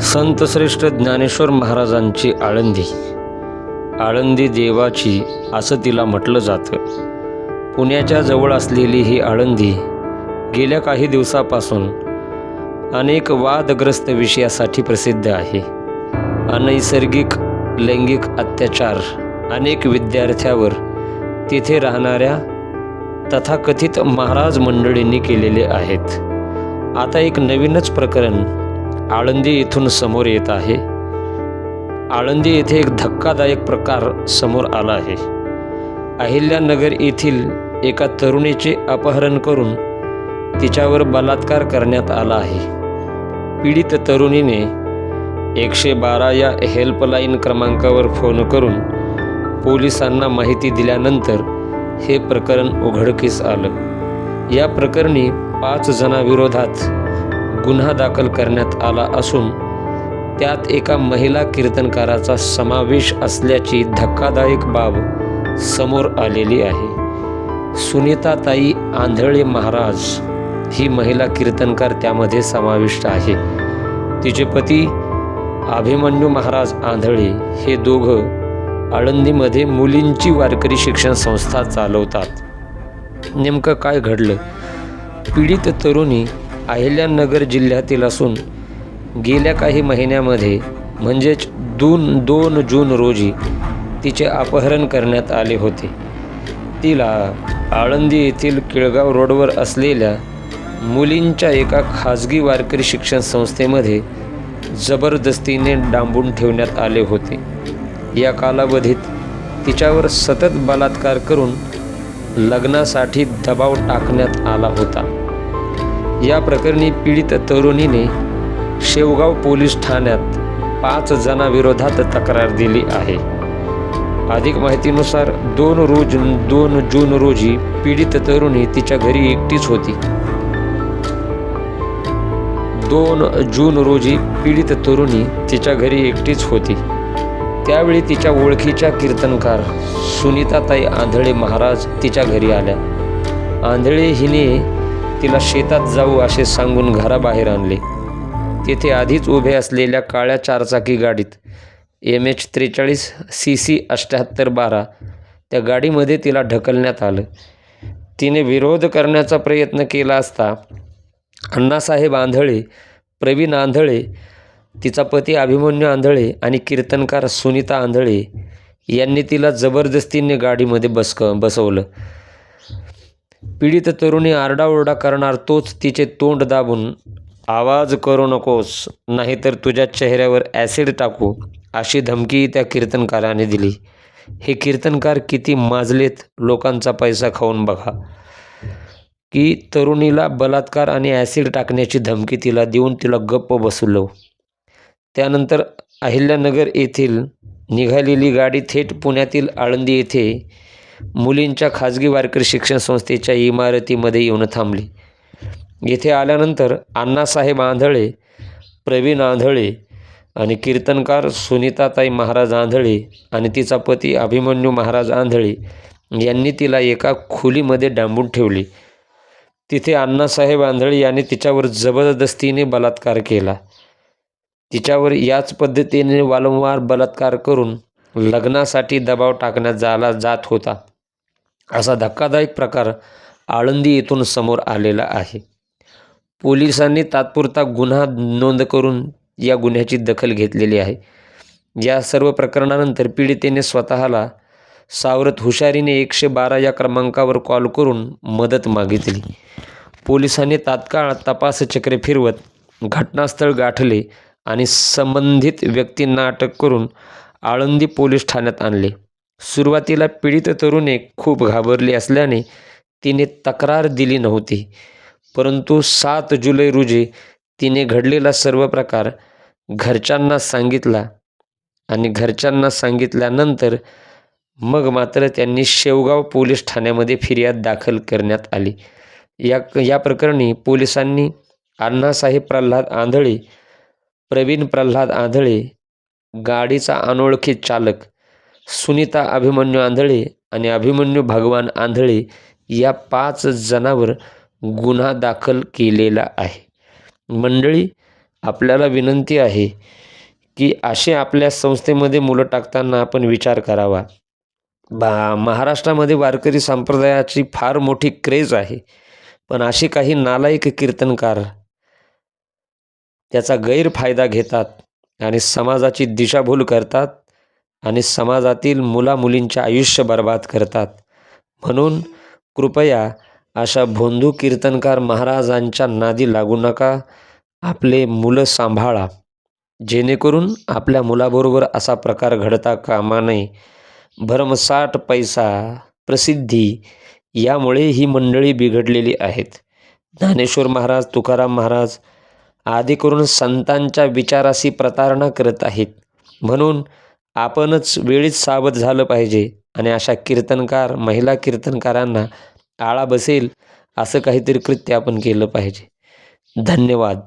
संतश्रेष्ठ ज्ञानेश्वर महाराजांची आळंदी. आळंदी देवाची असं तिला म्हटलं जातं. पुण्याच्या जवळ असलेली ही आळंदी गेल्या काही दिवसापासून अनेक वादग्रस्त विषयासाठी प्रसिद्ध आहे. अनैसर्गिक लैंगिक अत्याचार अनेक विद्यार्थ्यावर तिथे राहणाऱ्या तथाकथित महाराज मंडळींनी केलेले आहेत. आता एक नवीनच प्रकरण आळंदी येथून समोर येत आहे. आळंदी येथे एक धक्कादायक प्रकार समोर आला आहे. अहिल्यानगर येथील एका तरुणीचे अपहरण करून तिच्यावर बलात्कार करण्यात आला आहे. पीडित तरुणीने एकशे बारा या हेल्पलाईन क्रमांकावर फोन करून पोलिसांना माहिती दिल्यानंतर हे प्रकरण उघडकीस आलं. या प्रकरणी पाच जणांविरोधात गुन्हा दाखल करण्यात आला असून त्यात एका महिला कीर्तनकाराचा समावेश असल्याची धक्कादायक बाब समोर आलेली आहे. सुनीताताई आंधळे महाराज ही महिला कीर्तनकार त्यामध्ये समाविष्ट आहे. तिचे पती अभिमन्यू महाराज आंधळे हे दोघं आळंदीमध्ये मुलींची वारकरी शिक्षण संस्था चालवतात. नेमकं काय घडलं? पीडित तरुणी अहिल्यानगर जिल्ह्यातील असून गेल्या काही महिन्यामध्ये म्हणजेच दोन दोन जून रोजी तिचे अपहरण करण्यात आले होते. तिला आळंदी येथील केळगाव रोडवर असलेल्या मुलींच्या एका खाजगी वारकरी शिक्षण संस्थेमध्ये जबरदस्तीने डांबून ठेवण्यात आले होते. या कालावधीत तिच्यावर सतत बलात्कार करून लग्नासाठी दबाव टाकण्यात आला होता. या प्रकरणी पीडित तरुणीने शेवगाव पोलीस ठाण्यात पाच जणांविरोधात तक्रार दिली आहे. अधिक माहितीनुसार दोन रोज दोन जून रोजी पीडित तरुणी तिच्या घरी एकटीच होती. दोन जून रोजी पीडित तरुणी तिच्या घरी एकटीच होती. त्यावेळी तिच्या ओळखीच्या कीर्तनकार सुनीताताई आंधळे महाराज तिच्या घरी आल्या. आंधळे हिने तिला शेतात जाऊ असे सांगून घराबाहेर आणले. तेथे आधीच उभे असलेल्या काळ्या चारचाकी गाडीत एम एच त्रेचाळीस सी सी अठ्ठ्याहत्तर बारा त्या गाडीमध्ये तिला ढकलण्यात आलं. तिने विरोध करण्याचा प्रयत्न केला असता अण्णासाहेब आंधळे प्रवीण आंधळे तिचा पती अभिमन्यू आंधळे आणि कीर्तनकार सुनीता आंधळे यांनी तिला जबरदस्तीने गाडीमध्ये बसक बसवलं. पीडित तरुणी आरडाओरडा करणार तोच तिचे तोंड दाबून. आवाज करू नकोस नाहीतर तुझ्या चेहऱ्यावर ॲसिड टाकू अशी धमकी त्या कीर्तनकाराने दिली. हे कीर्तनकार किती माजलेत लोकांचा पैसा खाऊन बघा. की तरुणीला बलात्कार आणि ॲसिड टाकण्याची धमकी तिला देऊन तिला गप्प बसवलं. त्यानंतर अहिल्यानगर येथील निघालेली गाडी थेट पुण्यातील आळंदी येथे मुलींच्या खाजगी वारकरी शिक्षण संस्थेच्या इमारतीमध्ये येऊन थांबली. येथे आल्यानंतर अण्णासाहेब आंधळे प्रवीण आंधळे आणि कीर्तनकार सुनीताताई महाराज आंधळे आणि तिचा पती अभिमन्यू महाराज आंधळे यांनी तिला एका खोलीमध्ये डांबून ठेवली. तिथे अण्णासाहेब आंधळे यांनी तिच्यावर जबरदस्तीने बलात्कार केला. तिच्यावर याच पद्धतीने वारंवार बलात्कार करून लग्नासाठी दबाव टाकण्यात जाला जात होता. असा धक्कादायक प्रकार आळंदी येथून समोर आलेला आहे. पोलिसांनी तात्पुरता गुन्हा नोंद करून या गुन्ह्याची दखल घेतलेली आहे. या सर्व प्रकरणानंतर पीडितेने स्वतःला सावरत हुशारीने एकशे बारा या क्रमांकावर कॉल करून मदत मागितली. पोलिसांनी तात्काळ तपासचक्रे फिरवत घटनास्थळ गाठले आणि संबंधित व्यक्तींना अटक करून आळंदी पोलीस ठाण्यात आणले. सुरुवातीला पीडित तरुणी खूप घाबरली असल्याने तिने तक्रार दिली नव्हती. परंतु सात जुलै रोजी तिने घडलेला सर्व प्रकार घरच्यांना सांगितला आणि घरच्यांना सांगितल्यानंतर मग मात्र त्यांनी शेवगाव पोलीस ठाण्यामध्ये फिर्याद दाखल करण्यात आली. या या प्रकरणी पोलिसांनी अण्णासाहेब प्रल्हाद आंधळे प्रवीण प्रल्हाद आंधळे गाडीचा अनोळखी चालक सुनीता अभिमन्यू आंधळे आणि अभिमन्यू भगवान आंधळे या पाच जणांवर गुन्हा दाखल केलेला आहे. मंडळी आपल्याला विनंती आहे की असे आपल्या संस्थेमध्ये मुलं टाकताना आपण विचार करावा. बा महाराष्ट्रामध्ये वारकरी संप्रदायाची फार मोठी क्रेज आहे पण असे काही नालायक कीर्तनकार त्याचा गैरफायदा घेतात आणि समाजाची दिशाभूल करतात आणि समाजातील मुलामुलींचे आयुष्य बर्बाद करतात. म्हणून कृपया अशा भोंदू कीर्तनकार महाराजांच्या नादी लागू नका. आपले मुलं सांभाळा. जेणेकरून आपल्या मुलाबरोबर असा प्रकार घडता कामा नये. भरमसाठ पैसा प्रसिद्धी यामुळे ही मंडळी बिघडलेली आहेत. ज्ञानेश्वर महाराज तुकाराम महाराज आदी करून संतांच्या विचाराशी प्रतारणा करत आहेत. म्हणून आपणच वेळीच सावध झालं पाहिजे आणि अशा कीर्तनकार महिला कीर्तनकारांना आळा बसेल असं काहीतरी कृत्य आपण केलं पाहिजे. धन्यवाद.